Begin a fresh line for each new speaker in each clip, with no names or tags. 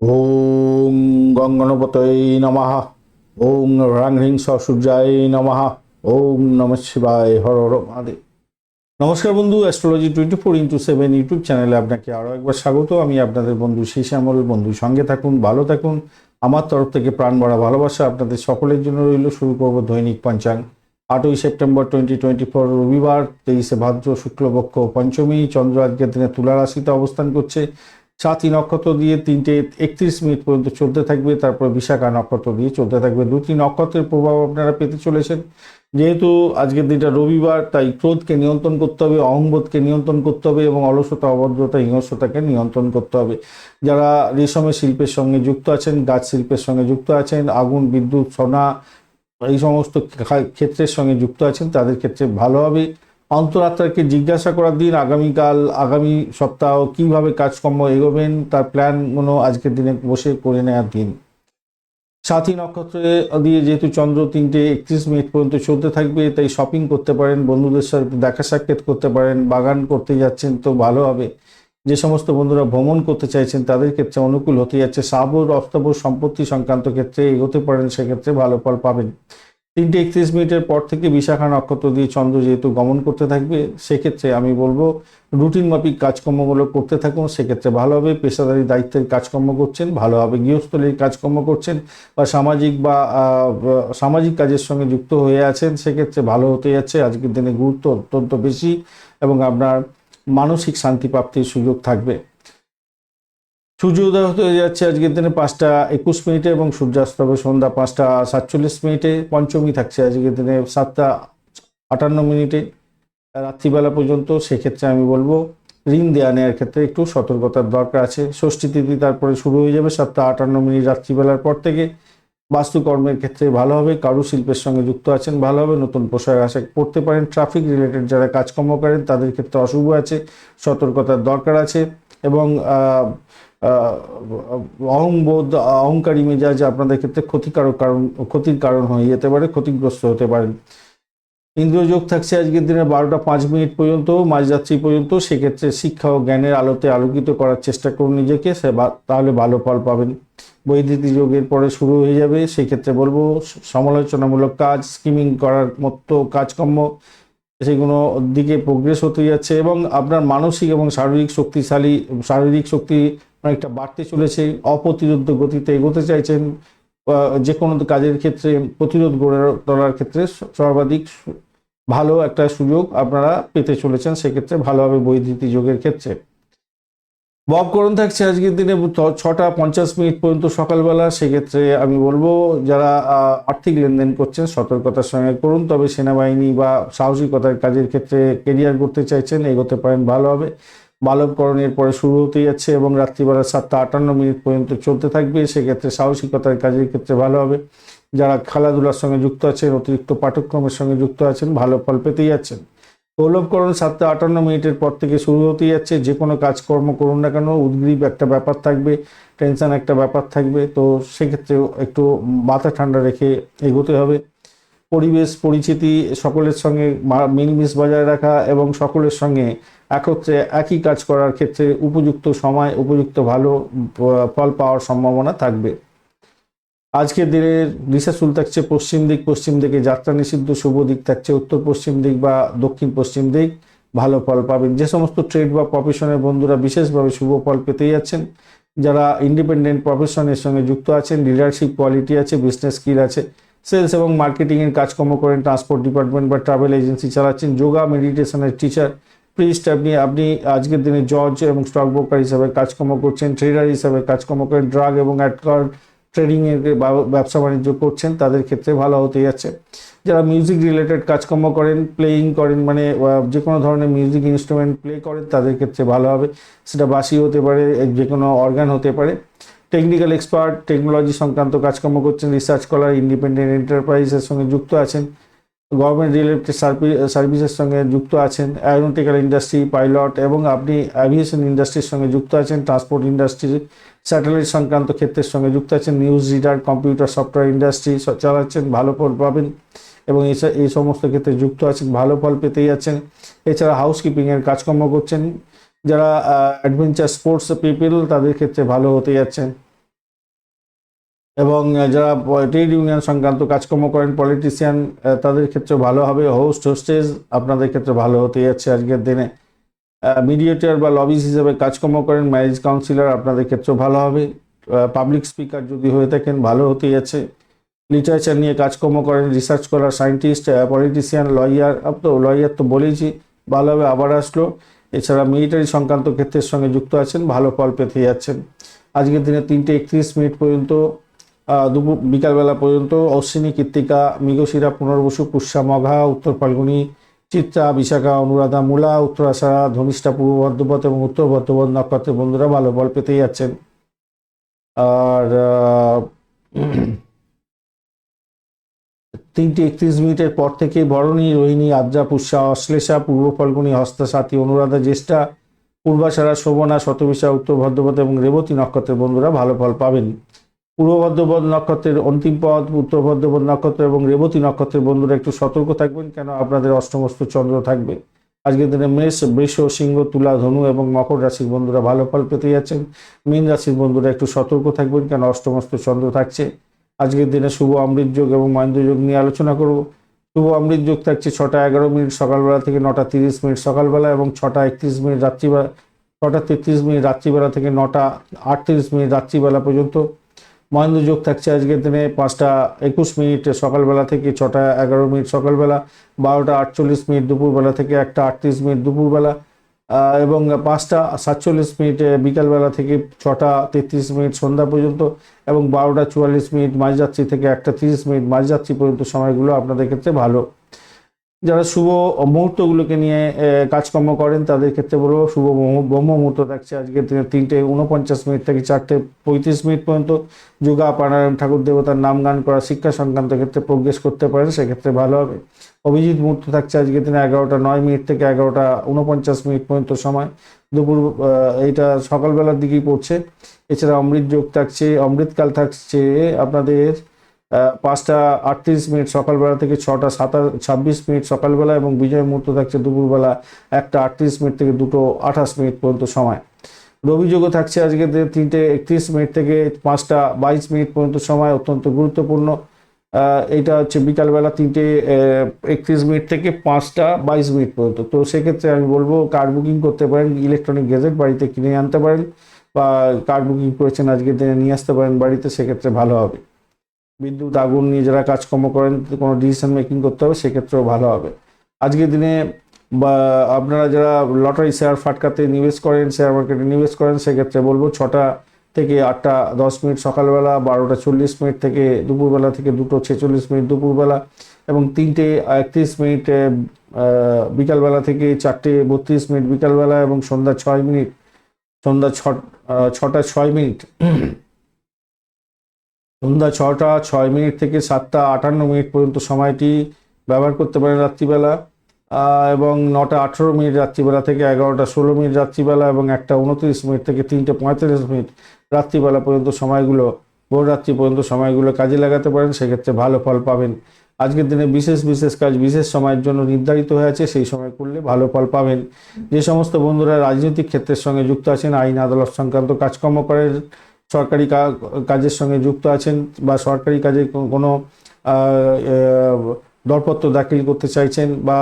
ওং গঙ্গনপতয় নমঃ। ওং রাং হ্রিং সূর্যায় নমঃ। ওং নম শিবায় হর হর মহাদেব। নমস্কার বন্ধু astrology twenty four into seven YouTube চ্যানেলে আপনাকে আরও একবার স্বাগত। আমি আপনাদের বন্ধু সেই শ্যামল বন্ধু সঙ্গে থাকুন, ভালো থাকুন। আমার তরফ থেকে প্রাণ ভরা ভালোবাসা আপনাদের সকলের জন্য রইল। শুরু করব দৈনিক পঞ্চাঙ্গ। আটই সেপ্টেম্বর টোয়েন্টি টোয়েন্টি ফোর রবিবার, তেইশে ভাদ্র, শুক্লপক্ষ, পঞ্চমী। চন্দ্র আজকের দিনে তুলা রাশিতে অবস্থান করছে। সাতই নক্ষত্র দিয়ে তিনটে একত্রিশ মিনিট পর্যন্ত চলতে থাকবে, তারপর বিশাখা নক্ষত্র দিয়ে চলতে থাকবে। দুটি নক্ষত্রের প্রভাব আপনারা পেতে চলেছেন। যেহেতু আজকের দিনটা রবিবার, তাই ক্রোধকে নিয়ন্ত্রণ করতে হবে, অহংবোধকে নিয়ন্ত্রণ করতে হবে এবং অলসতা, অভদ্রতা, হিংস্রতাকে নিয়ন্ত্রণ করতে হবে। যারা রেশমের শিল্পের সঙ্গে যুক্ত আছেন, গাছ শিল্পের সঙ্গে যুক্ত আছেন, আগুন, বিদ্যুৎ, সোনা, এই সমস্ত ক্ষেত্রের সঙ্গে যুক্ত আছেন, তাদের ক্ষেত্রে ভালো হবে। অন্তরাত্মাকে জিজ্ঞাসা করার দিন আগামীকাল, আগামী সপ্তাহ কীভাবে কাজকর্ম এগোবেন, তার প্ল্যানগুলো আজকের দিনে বসে করে নেওয়ার দিন। সাথী নক্ষত্রে দিয়ে যেহেতু চন্দ্র তিনটে একত্রিশ মিনিট পর্যন্ত চলতে থাকবে, তাই শপিং করতে পারেন, বন্ধুদের সাথে দেখা সাক্ষাৎ করতে পারেন, বাগান করতে যাচ্ছেন তো ভালো হবে। যে সমস্ত বন্ধুরা ভ্রমণ করতে চাইছেন, তাদের ক্ষেত্রে অনুকূল হতে যাচ্ছে। সাবর, অস্তাবর সম্পত্তি সংক্রান্ত ক্ষেত্রে এগোতে পারেন, সেক্ষেত্রে ভালো ফল পাবেন। তিনটে একত্রিশ মিনিটের পর থেকে বিশাখা নক্ষত্র দিয়ে চন্দ্র যেহেতু গমন করতে থাকবে, সেক্ষেত্রে আমি বলব রুটিন মাফিক কাজকর্মগুলো করতে থাকুন। সেক্ষেত্রে ভালোভাবে পেশাদারি দায়িত্বের কাজকর্ম করছেন ভালোভাবে গৃহস্থলীর কাজকর্ম করছেন বা সামাজিক বা সামাজিক কাজের সঙ্গে যুক্ত হয়ে আছেন, সেক্ষেত্রে ভালো হতে যাচ্ছে। আজকের দিনে গুরুত্ব অত্যন্ত বেশি এবং আপনার মানসিক শান্তি প্রাপ্তির সুযোগ থাকবে। সূর্য উদয় হতে যাচ্ছে আজকের দিনে পাঁচটা একুশ মিনিটে এবং সূর্যাস্ত হবে সন্ধ্যা পাঁচটা সাতচল্লিশ মিনিটে। পঞ্চমী থাকছে আজকের দিনে সাতটা আটান্ন মিনিটে। রাত্রিবেলা পর্যন্ত সেক্ষেত্রে আমি বলব ঋণ দেওয়া নেওয়ার ক্ষেত্রে একটু সতর্কতার দরকার আছে। ষষ্ঠী তিথি তারপরে শুরু হয়ে যাবে সাতটা আটান্ন মিনিট রাত্রিবেলার পর থেকে। বাস্তুকর্মের ক্ষেত্রে ভালো হবে, কারুশিল্পের সঙ্গে যুক্ত আছেন, ভালো হবে, নতুন পোশাক আশাক পড়তে পারেন। ট্রাফিক রিলেটেড যারা কাজকর্ম করেন তাদের ক্ষেত্রে অশুভ আছে, সতর্কতার দরকার আছে এবং অহংবোধ, অহংকারী মেজাজ আপনাদের ক্ষেত্রে ক্ষতিকারক কারণ, ক্ষতির কারণ হয়ে যেতে পারে, ক্ষতিগ্রস্ত হতে পারেন ইন্দ্রযোগ থাকছে আজকের দিনে বারোটা পাঁচ মিনিট পর্যন্ত, মাঝরাত্রি পর্যন্ত। সেক্ষেত্রে শিক্ষা ও জ্ঞানের আলোতে আলোকিত করার চেষ্টা করুন নিজেকে, সে তাহলে ভালো ফল পাবেন। বৈদ্যুতিক যোগের পরে শুরু হয়ে যাবে। সেক্ষেত্রে বলব, সমালোচনামূলক কাজ, স্কিমিং করার মতো কাজকর্ম, সেগুলো দিকে প্রোগ্রেস হতে যাচ্ছে এবং আপনার মানসিক এবং শারীরিক শক্তিশালী, শারীরিক শক্তি অনেকটা বাড়তে চলেছে, অপ্রতিরোধ গতিতে এগোতে চাইছেন যে কোনো কাজের ক্ষেত্রে প্রতিরোধ গড়ে তোলার ক্ষেত্রে সর্বাধিক ভালো একটা সুযোগ আপনারা পেতে চলেছেন সেক্ষেত্রে ভালোভাবে বৈদ্যুতি যোগের ক্ষেত্রে। ববকরণ থাকছে আজকের দিনে ছটা পঞ্চাশ মিনিট পর্যন্ত সকালবেলা, সেক্ষেত্রে আমি বলব যারা আর্থিক লেনদেন করছেন, সতর্কতার সঙ্গে করুন, তবে সেনাবাহিনী বা সাহসিকতার কাজের ক্ষেত্রে কেরিয়ার করতে চাইছেন, এগোতে পারেন ভালো হবে বালবকরণের পরে শুরু হতে যাচ্ছে এবং রাত্রিবেলা সাতটা আটান্ন মিনিট পর্যন্ত চলতে থাকবে, সেক্ষেত্রে সাহসিকতার কাজের ক্ষেত্রে ভালো হবে। যারা খেলাধুলার সঙ্গে যুক্ত আছেন, অতিরিক্ত পাঠ্যক্রমের সঙ্গে যুক্ত আছেন, ভালো ফল পেতেই যাচ্ছেন। গৌরবকরণ সাতটা আটান্ন মিনিটের পর থেকে শুরু হতে যাচ্ছে, যে কোনো কাজকর্ম করুন না কেন, উদ্গ্রীব একটা ব্যাপার থাকবে, টেনশন একটা ব্যাপার থাকবে, তো সেক্ষেত্রেও একটু মাথা ঠান্ডা রেখে এগোতে হবে। পরিবেশ, পরিচিতি সকলের সঙ্গে মিলমিশ বজায় রাখা এবং সকলের সঙ্গে একত্রে একই কাজ করার ক্ষেত্রে উপযুক্ত সময়, উপযুক্ত ভালো ফল পাওয়ার সম্ভাবনা থাকবে। আজকের দিনের দিশাশুল থাকছে পশ্চিম দিক, পশ্চিম দিকে যাত্রা নিষিদ্ধ, শুভ দিক থাকছে উত্তর পশ্চিম দিক বা দক্ষিণ পশ্চিম দিক। ভালো ফল পাবেন। যে সমস্ত ট্রেড বা প্রফেশনের বন্ধুরা বিশেষভাবে শুভ ফল পেতে যাচ্ছেন, যারা ইন্ডিপেন্ডেন্ট প্রফেশনের সঙ্গে যুক্ত আছেন লিডারশিপ কোয়ালিটি আছে বিজনেস স্কিল আছে সেলস এবং মার্কেটিংয়ের কাজকর্ম করেন ট্রান্সপোর্ট ডিপার্টমেন্ট বা ট্রাভেল এজেন্সি চালাচ্ছেন, যোগা মেডিটেশনের টিচার প্রিস্ট আপনি আপনি আজকের দিনে জজ এবং স্টক ব্রোকার হিসাবে কাজকর্ম করছেন, ট্রেডার হিসাবে কাজকর্ম করেন, ড্রাগ এবং অ্যাডকার ট্রেডিং এর ব্যবসা বাণিজ্য করছেন, তাদের ক্ষেত্রে ভালো হতে যাচ্ছে যারা মিউজিক রিলেটেড কাজকর্ম করেন, প্লেয়িং করেন মানে যে কোনো ধরনের মিউজিক ইনস্ট্রুমেন্ট প্লে করেন, তাদের ক্ষেত্রে ভালো হবে। সেটা বাসি হতে পারে যে কোনো অর্গান হতে পারে। টেকনিক্যাল এক্সপার্ট, টেকনোলজি সংক্রান্ত কাজকর্ম করছেন, রিসার্চ কলার ইন্ডিপেন্ডেন্ট এন্টারপ্রাইজের সঙ্গে যুক্ত আছেন। গভর্নমেন্ট রিলেটেড সার্ভিসের সঙ্গে যুক্ত আছেন অ্যারোনটিক্যাল ইন্ডাস্ট্রি পাইলট এবং আপনি অ্যাভিয়েশন ইন্ডাস্ট্রির সঙ্গে যুক্ত আছেন ট্রান্সপোর্ট ইন্ডাস্ট্রি স্যাটেলাইট সংক্রান্ত ক্ষেত্রের সঙ্গে যুক্ত আছেন news reader computer software industry চালাচ্ছেন, ভালো ফল পাবেন এবং এই সমস্ত ক্ষেত্রে যুক্ত আছেন, ভালো ফল পেতেই যাচ্ছেন এছাড়া হাউসকিপিংয়ের কাজকর্ম করছেন, যারা অ্যাডভেঞ্চার স্পোর্টস পিপল তাদের ক্ষেত্রে ভালো হতে যাচ্ছেন এবং যারা ট্রেড ইউনিয়ন সংক্রান্ত কাজকর্ম করেন পলিটিশিয়ান তাদের ক্ষেত্রে ভালো হবে। হোস্ট হোস্টেজ আপনাদের ক্ষেত্রে ভালো হতে যাচ্ছে আজকের দিনে। মিডিয়েটার বা লবিস হিসেবে কাজকর্ম করেন ম্যারেজ কাউন্সিলর আপনাদের ক্ষেত্রে ভালো হবে। পাবলিক স্পিকার যদি হয়ে থাকেন, ভালো হতে যাচ্ছে। লিটারেচার নিয়ে কাজকর্ম করেন রিসার্চ করার সায়েন্টিস্ট পলিটিশিয়ান লয়ার তো লয়ার তো বলেইছি ভালোভাবে আবার আসলো। এছাড়া মিলিটারি সংক্রান্ত ক্ষেত্রের সঙ্গে যুক্ত আছেন, ভালো ফল পেতে যাচ্ছেন। আজকের দিনে তিনটে একত্রিশ মিনিট পর্যন্ত দুপুর বিকালবেলা পর্যন্ত অশ্বিনী কৃত্তিকা মৃগশিরা, পুনর্বসু, পুষ্যা, মঘা, উত্তর ফাল্গুনী, চিত্রা, বিশাখা, অনুরাধা, মূলা উত্তরাষাঢ়া ধনিষ্ঠা পূর্ব বর্ধমান এবং উত্তর বর্ধমান নক্ষত্রের বন্ধুরা ভালো ফল পেতেই যাচ্ছেন। আর তিনটে একত্রিশ মিনিটের পর থেকে বরণী, রোহিণী, আদ্রা, পুষ্যা, অশ্লেষা, পূর্ব ফল্গুনী, হস্তা, সাথী, অনুরাধা, জ্যেষ্ঠা পূর্বাষাঢ়া শোভনা, শতবিশা, উত্তর ভদ্রপদ এবং রেবতী নক্ষত্রের বন্ধুরা ভালো ফল পাবেন। পূর্ব ভদ্রপদ নক্ষত্রের অন্তিম পদ উত্তর ভদ্রপদ নক্ষত্র এবং রেবতী নক্ষত্রের বন্ধুরা একটু সতর্ক থাকবেন কেন আপনাদের অষ্টমস্ত চন্দ্র থাকবে। আজকের দিনে মেষ, বৃষ, সিংহ, তুলা, ধনু এবং মকর রাশির বন্ধুরা ভালো ফল পেতে যাচ্ছেন। মীন রাশির বন্ধুরা একটু সতর্ক থাকবেন কেন অষ্টমস্ত চন্দ্র থাকছে। আজকের দিনে শুভ অমৃত যোগ এবং মহেন্দ্র যোগ নিয়ে আলোচনা করব। শুভ অমৃত যোগ থাকছে ছটা এগারো মিনিট সকালবেলা থেকে নটা তিরিশ মিনিট সকালবেলা এবং ছটা একত্রিশ মিনিট রাত্রিবেলা, ছটা তেত্রিশ মিনিট রাত্রিবেলা থেকে নটা আটত্রিশ মিনিট রাত্রিবেলা পর্যন্ত। মহেন্দ্র যোগ থাকছে আজকের দিনে পাঁচটা একুশ মিনিট সকালবেলা থেকে ছটা এগারো মিনিট সকালবেলা, বারোটা আটচল্লিশ মিনিট দুপুরবেলা থেকে একটা আটত্রিশ মিনিট দুপুরবেলা এবং পাঁচটা সাতচল্লিশ মিনিট বিকালবেলা থেকে ছটা তেত্রিশ মিনিট সন্ধ্যা পর্যন্ত এবং বারোটা চুয়াল্লিশ মিনিট মাঝরাত্রি থেকে একটা তিরিশ মিনিট মাঝরাত্রি পর্যন্ত সময়গুলো আপনাদের ক্ষেত্রে ভালো। যারা শুভ মুহূর্তগুলোকে নিয়ে কাজকর্ম করেন, তাদের ক্ষেত্রে বলব শুভ ব্রহ্ম- মুহূর্ত থাকছে আজকে তিনটে উনপঞ্চাশ মিনিট থেকে চারটে পঁয়ত্রিশ মিনিট পর্যন্ত। যোগা, প্রাণায়াম, ঠাকুর দেবতার নাম গান করা, শিক্ষা সংক্রান্ত ক্ষেত্রে প্রোগ্রেস করতে পারেন, সেক্ষেত্রে ভালো হবে। অভিজিৎ মুহূর্ত থাকছে আজকে দিনে এগারোটা নয় মিনিট থেকে এগারোটা উনপঞ্চাশ মিনিট পর্যন্ত সময়। দুপুর এইটা সকালবেলার দিকেই পড়ছে। এছাড়া অমৃত যোগ থাকছে, অমৃতকাল থাকছে, আপনাদের পাঁচটা আটত্রিশ মিনিট সকালবেলা থেকে ছটা সাতাশ, ছাব্বিশ মিনিট সকালবেলা এবং বিজয় মুহূর্ত থাকছে দুপুরবেলা একটা আটত্রিশ মিনিট থেকে দুটো আঠাশ মিনিট পর্যন্ত সময়। রবি যোগও থাকছে আজকে তিনটে একত্রিশ মিনিট থেকে পাঁচটা বাইশ মিনিট পর্যন্ত সময় অত্যন্ত গুরুত্বপূর্ণ। এটা হচ্ছে বিকালবেলা তিনটে একত্রিশ মিনিট থেকে পাঁচটা বাইশ মিনিট পর্যন্ত। তো সেক্ষেত্রে আমি বলব, কার বুকিং করতে পারেন, ইলেকট্রনিক গেজেট বাড়িতে কিনে আনতে পারেন বা কার বুকিং করেছেন আজকের দিনে নিয়ে আসতে পারেন বাড়িতে, সেক্ষেত্রে ভালো হবে। বিদ্যুৎ, আগুন নিয়ে যারা কাজকর্ম করেন কোনো ডিসিশন মেকিং করতে হবে, সেক্ষেত্রেও ভালো হবে। আজকের দিনে বা আপনারা যারা লটারি শেয়ার ফাটকাতে নিবেশ করেন শেয়ার মার্কেটে নিবেশ করেন, সেক্ষেত্রে বলব ছটা থেকে আটটা, দশ মিনিট সকালবেলা, বারোটা চল্লিশ মিনিট থেকে দুপুরবেলা থেকে দুটো ছেচল্লিশ মিনিট দুপুরবেলা এবং তিনটে একত্রিশ মিনিট বিকালবেলা থেকে চারটে বত্রিশ মিনিট বিকালবেলা এবং সন্ধ্যা ছয় মিনিট, সন্ধ্যা ছ ছটা ছয় মিনিট সন্ধ্যা ছটা, ছয় মিনিট থেকে সাতটা, আটান্ন মিনিট পর্যন্ত সময়টি ব্যবহার করতে পারেন রাত্রিবেলা। এবং নটা, আঠেরো মিনিট রাত্রিবেলা থেকে এগারোটা, ষোলো মিনিট রাত্রিবেলা এবং একটা উনত্রিশ মিনিট থেকে তিনটে, পঁয়তাল্লিশ মিনিট রাত্রিবেলা পর্যন্ত সময়গুলো, ভোর রাত্রি পর্যন্ত সময়গুলো কাজে লাগাতে পারেন। সেক্ষেত্রে ভালো ফল পাবেন। আজকের দিনে বিশেষ বিশেষ কাজ, বিশেষ সময়ের জন্য নির্ধারিত হয়ে আছে। সেই সময় করলে ভালো ফল পাবেন। যে সমস্ত বন্ধুরা রাজনৈতিক ক্ষেত্রের সঙ্গে যুক্ত আছেন, আইন, আদালত সংক্রান্ত কাজকর্ম করেন সরকারি কাজের সঙ্গে যুক্ত আছেন বা সরকারি কাজে কোনো দরপত্র দাখিল করতে চাইছেন বা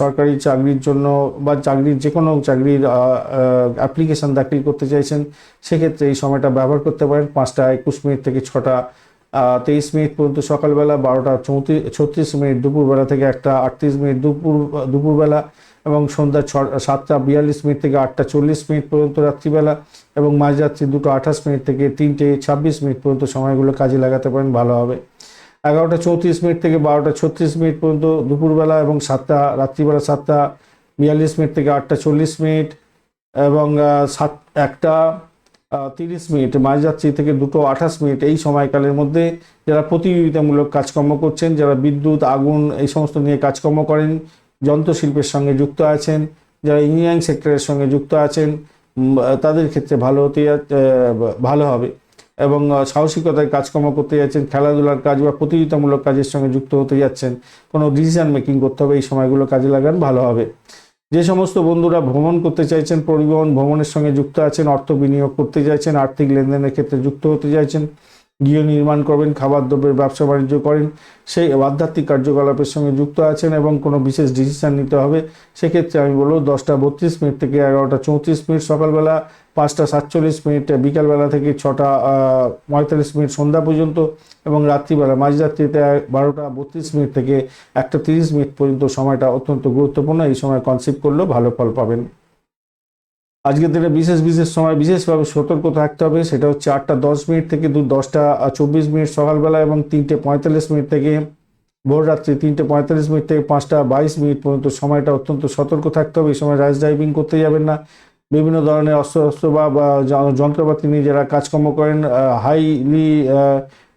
সরকারি চাকরির জন্য বা চাকরির যে কোনো চাকরির অ্যাপ্লিকেশান দাখিল করতে চাইছেন, সেক্ষেত্রে এই সময়টা ব্যবহার করতে পারেন পাঁচটা একুশ মিনিট থেকে ছটা তেইশ মিনিট পর্যন্ত সকালবেলা বারোটা চৌত্রিশ, ছত্রিশ মিনিট দুপুরবেলা থেকে একটা আটত্রিশ মিনিট দুপুর, দুপুরবেলা এবং সন্ধ্যা ছ সাতটা বিয়াল্লিশ মিনিট থেকে আটটা চল্লিশ মিনিট পর্যন্ত রাত্রিবেলা এবং মাঝরাত্রি দুটো আঠাশ মিনিট থেকে তিনটে ছাব্বিশ মিনিট পর্যন্ত সময়গুলো কাজে লাগাতে পারেন, ভালো হবে। এগারোটা চৌত্রিশ মিনিট থেকে বারোটা ছত্রিশ মিনিট পর্যন্ত দুপুরবেলা এবং সাতটা, রাত্রিবেলা সাতটা বিয়াল্লিশ মিনিট থেকে আটটা চল্লিশ মিনিট এবং সাত, একটা তিরিশ মিনিট, মাঝরাত্রি থেকে দুটো আঠাশ মিনিট এই সময়কালের মধ্যে যারা প্রতিযোগিতামূলক কাজকর্ম করছেন, যারা বিদ্যুৎ, আগুন এই সমস্ত নিয়ে কাজকর্ম করেন, যন্ত্রশিল্পের সঙ্গে যুক্ত আছেন, যারা ইঞ্জিনিয়ারিং সেক্টরের সঙ্গে যুক্ত আছেন তাদের ক্ষেত্রে ভালো হতে ভালো হবে। এবং সাহসিকতায় কাজকর্ম করতে যাচ্ছেন, খেলাধুলার কাজ বা প্রতিযোগিতামূলক কাজের সঙ্গে যুক্ত হতে যাচ্ছেন, কোনো ডিসিশন মেকিং করতে হবে, এই সময়গুলো কাজে লাগান, ভালো হবে। যে সমস্ত বন্ধুরা ভ্রমণ করতে চাইছেন, পরিবহন ভ্রমণের সঙ্গে যুক্ত আছেন, অর্থ বিনিয়োগ করতে চাইছেন, আর্থিক লেনদেনের ক্ষেত্রে যুক্ত হতে চাইছেন গৃহ নির্মাণ করবেন, খাবার দ্রব্যের ব্যবসা বাণিজ্য করেন, সেই আধ্যাত্মিক কার্যকলাপের সঙ্গে যুক্ত আছেন এবং কোনো বিশেষ ডিসিশন নিতে হবে, সেক্ষেত্রে আমি বলব দশটা বত্রিশ মিনিট থেকে এগারোটা চৌত্রিশ মিনিট, সকালবেলা পাঁচটা সাতচল্লিশ মিনিট, বিকালবেলা থেকে ছটা পঁয়তাল্লিশ মিনিট সন্ধ্যা পর্যন্ত এবং রাত্রিবেলা মাঝরাত্রিতে বারোটা বত্রিশ মিনিট থেকে একটা তিরিশ মিনিট পর্যন্ত সময়টা অত্যন্ত গুরুত্বপূর্ণ, এই সময় কনসিভ করলেও ভালো ফল পাবেন। আজকের দিনে বিশেষ বিশেষ সময়, বিশেষভাবে সতর্ক থাকতে হবে। সেটা হচ্ছে আটটা দশ মিনিট থেকে দু দশটা চব্বিশ মিনিট সকালবেলা এবং তিনটে পঁয়তাল্লিশ মিনিট থেকে ভোর রাত্রি তিনটে পঁয়তাল্লিশ মিনিট থেকে পাঁচটা বাইশ মিনিট পর্যন্ত সময়টা অত্যন্ত সতর্ক থাকতে হবে। এই সময় রাইস ড্রাইভিং করতে যাবেন না। বিভিন্ন ধরনের অস্ত্র অস্ত্র বা যন্ত্রপাতি নিয়ে যারা কাজকর্ম করেন হাইলি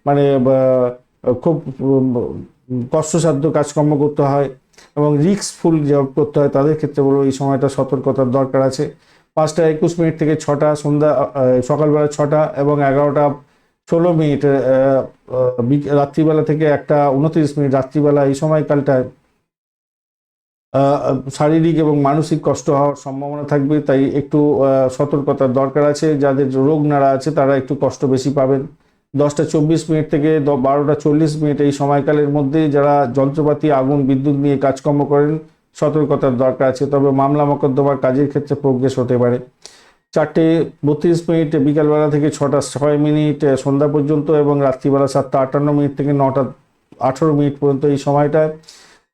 মানে খুব কষ্টসাধ্য কাজকর্ম করতে হয় এবং রিস্কফুল জব করতে হয়। তাদের ক্ষেত্রে বলব এই সময়টা সতর্কতার দরকার আছে। পাঁচটা একুশ মিনিট থেকে ছটা সন্ধ্যা সকালবেলা ছটা এবং এগারোটা ষোলো মিনিট রাত্রিবেলা থেকে একটা উনত্রিশ মিনিট, রাত্রিবেলা এই সময়কালটায় শারীরিক এবং মানসিক কষ্ট হওয়ার সম্ভাবনা থাকবে, তাই একটু সতর্কতার দরকার আছে। যাদের রোগ নাড়া আছে, তারা একটু কষ্ট বেশি পাবেন। দশটা চব্বিশ মিনিট থেকে বারোটা চল্লিশ মিনিট এই সময়কালের মধ্যে যারা যন্ত্রপাতি, আগুন, বিদ্যুৎ নিয়ে কাজকর্ম করেন সতর্কতার দরকার আছে, তবে মামলা মোকদ্দমার কাজের ক্ষেত্রে প্রোগ্রেস হতে পারে। চারটে বত্রিশ মিনিট, বিকালবেলা থেকে ছটা ছয় মিনিট সন্ধ্যা পর্যন্ত এবং রাত্রিবেলা সাতটা আটান্ন মিনিট থেকে নটা আঠারো মিনিট পর্যন্ত এই সময়টায়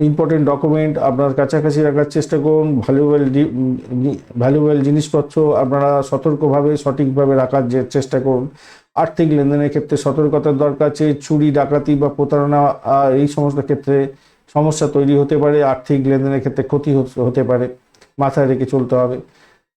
ইম্পর্টেন্ট ডকুমেন্ট আপনার কাছাকাছি রাখার চেষ্টা করুন। ভ্যালুয়েবল ভ্যালুয়েবল জিনিসপত্র আপনারা সতর্কভাবে, সঠিকভাবে রাখার যে চেষ্টা করুন। আর্থিক লেনদেনের ক্ষেত্রে সতর্কতার দরকার আছে। চুরি, ডাকাতি বা প্রতারণা এই সমস্ত ক্ষেত্রে সমস্যা তৈরি হতে পারে, আর্থিক লেনদেনের ক্ষেত্রে ক্ষতি হতে- পারে, মাথায় রেখে চলতে হবে।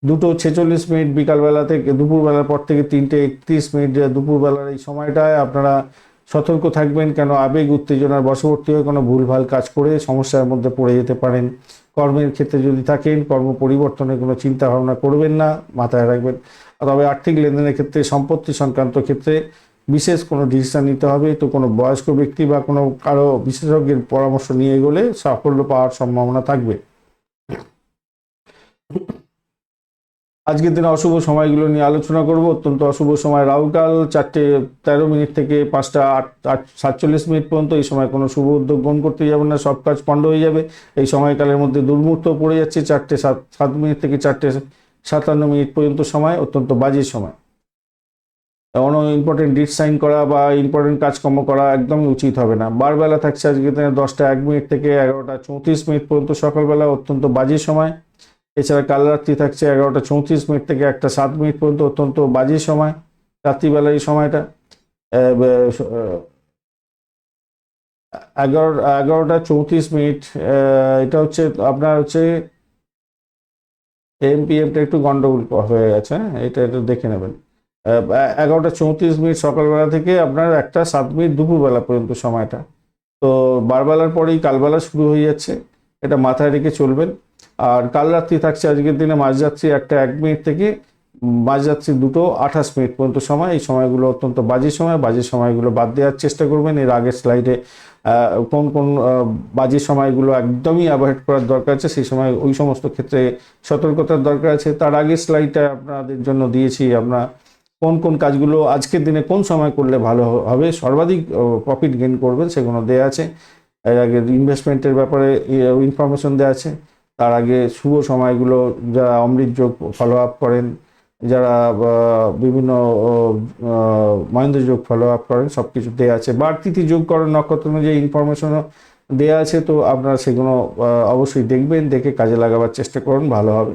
দুটো ছেচল্লিশ মিনিট বিকালবেলা থেকে দুপুরবেলার পর থেকে তিনটে একত্রিশ মিনিট দুপুরবেলার এই সময়টায় আপনারা সতর্ক থাকবেন, কেন আবেগ, উত্তেজনার বশবর্তী হয়ে কোনো ভুলভাল কাজ করে সমস্যার মধ্যে পড়ে যেতে পারেন। কর্মের ক্ষেত্রে যদি থাকেন, কর্ম পরিবর্তনের কোনো চিন্তা ভাবনা করবেন না, মাথায় রাখবেন। তবে আর্থিক লেনদেনের ক্ষেত্রে, সম্পত্তি সংক্রান্ত ক্ষেত্রে বিশেষ কোনো ডিসিশন নিতে হবে, তো কোনো বয়স্ক ব্যক্তি বা কোনো কারও বিশেষজ্ঞের পরামর্শ নিয়ে গেলে সাফল্য পাওয়ার সম্ভাবনা থাকবে। আজকের দিনে অশুভ সময়গুলো নিয়ে আলোচনা করব। অত্যন্ত অশুভ সময়। রাহুকাল চারটে তেরো মিনিট থেকে পাঁচটা আট আট, সাতচল্লিশ মিনিট পর্যন্ত। এই সময় কোনো শুভ উদ্যোগ গ্রহণ করতে যাবেন না। সব কাজ পণ্ড হয়ে যাবে। এই সময়কালের মধ্যে দুর্মুহূর্ত পড়ে যাচ্ছে। চারটে সাত সাত মিনিট থেকে চারটে সাতান্ন মিনিট পর্যন্ত সময়। অত্যন্ত বাজে সময়। কোনো ইম্পর্টেন্ট ডিট সাইন করা বা ইম্পর্টেন্ট কাজকর্ম করা একদম উচিত হবে না। বারবেলা থাকছে আজকে দশটা এক মিনিট থেকে এগারোটা চৌত্রিশ মিনিট পর্যন্ত সকালবেলা অত্যন্ত বাজে সময়। এছাড়া কাল রাত্রি থাকছে এগারোটা চৌত্রিশ মিনিট থেকে একটা সাত মিনিট পর্যন্ত অত্যন্ত বাজে সময়, রাত্রিবেলা এই সময়টা। এগারো, এগারোটা চৌত্রিশ মিনিট এটা হচ্ছে আপনার হচ্ছে এম পি এমটা একটু গন্ডগোল হয়ে গেছে হ্যাঁ? এটা একটু দেখে নেবেন। এগারোটা চৌত্রিশ মিনিট সকালবেলা থেকে আপনার একটা সাত মিনিট দুপুরবেলা পর্যন্ত সময়টা। তো বারবেলার পরেই কালবেলা শুরু হয়ে যাচ্ছে, এটা মাথায় রেখে চলবেন। আর কাল রাত্রি থাকছে আজকের দিনে মাঝরাত্রি একটা এক মিনিট থেকে মাঝরাত্রি দুটো আঠাশ মিনিট পর্যন্ত সময়। এই সময়গুলো অত্যন্ত বাজে সময়, বাজে সময়গুলো বাদ দেওয়ার চেষ্টা করবেন। এর আগের স্লাইডে কোন কোন বাজে সময়গুলো একদমই অ্যাভয়েড করার দরকার আছে, সেই সময় ওই সমস্ত ক্ষেত্রে সতর্কতার দরকার আছে। তার আগের স্লাইডটা আপনাদের জন্য দিয়েছি আমরা। কোন কোন কাজগুলো আজকের দিনে কোন সময় করলে ভালো হবে, সর্বাধিক প্রফিট গেইন করবেন সেগুলো দেওয়া আছে। এর আগে ইনভেস্টমেন্টের ব্যাপারে ইনফরমেশন দেওয়া আছে। তার আগে শুভ সময়গুলো যারা অমৃত যোগ ফলো আপ করেন, যারা বিভিন্ন মহেন্দ্র যোগ ফলো আপ করেন সব কিছু দেওয়া আছে। বাড়তিথি যোগ করেন নক্ষত্র অনুযায়ী ইনফরমেশনও দেওয়া আছে, তো আপনারা সেগুলো অবশ্যই দেখবেন, দেখে কাজে লাগাবার চেষ্টা করুন, ভালো হবে।